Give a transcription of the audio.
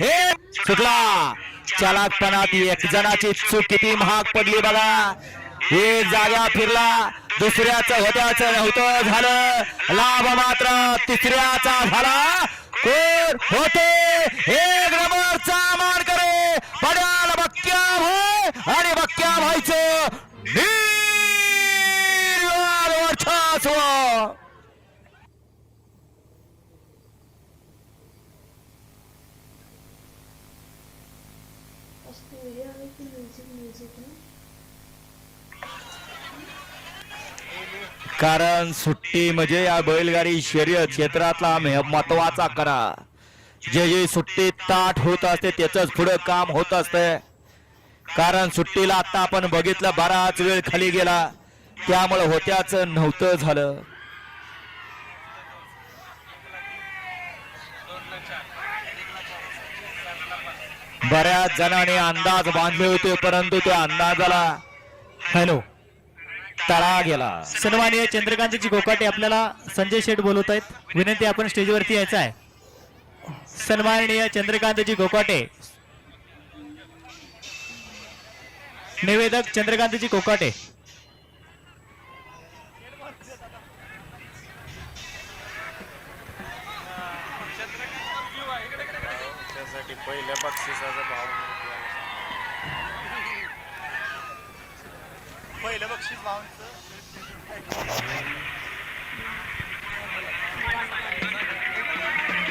हे सुटला. चलाकपणात एक जणाची चूक किती महाग पडली बघा. हे जागा फिरला. दुसऱ्याच होत्याच नव्हतं झालं. लाभ मात्र तिसऱ्याचा झाला. कोण होते? एक नंबरचा मान करे पड्याल बक्क्या भाई आणि बक्क्या भाईचं निर्वाद वर्चस्व असं व्हिडिओ आहे की म्युझिक म्युझिक कारण सुट्टी म्हणजे या बैलगाडी शर्यत क्षेत्रातला महत्त्वाचा करा. जे जे सुट्टी ताट होत असते त्याच पुढं काम होत असते. कारण सुट्टीला आता आपण बघितलं बराच वेळ खाली गेला. त्यामुळे होत्याच नव्हतं झालं. बऱ्याच जणांनी अंदाज बांधले होते परंतु त्या अंदाजाला हॅलो तळा गेला. सन्मानीय चंद्रकांतची गोकाटे आपल्याला संजय शेठ बोलवत आहेत. विनंती आपण स्टेजवरती यायचं आहे. सन्माननीय चंद्रकांतजी गोकाटे. निवेदक चंद्रकांतजी कोकाटे त्यासाठी पहिल्या बक्षिसाचा भाव पहिलं बक्षीस भावांचं.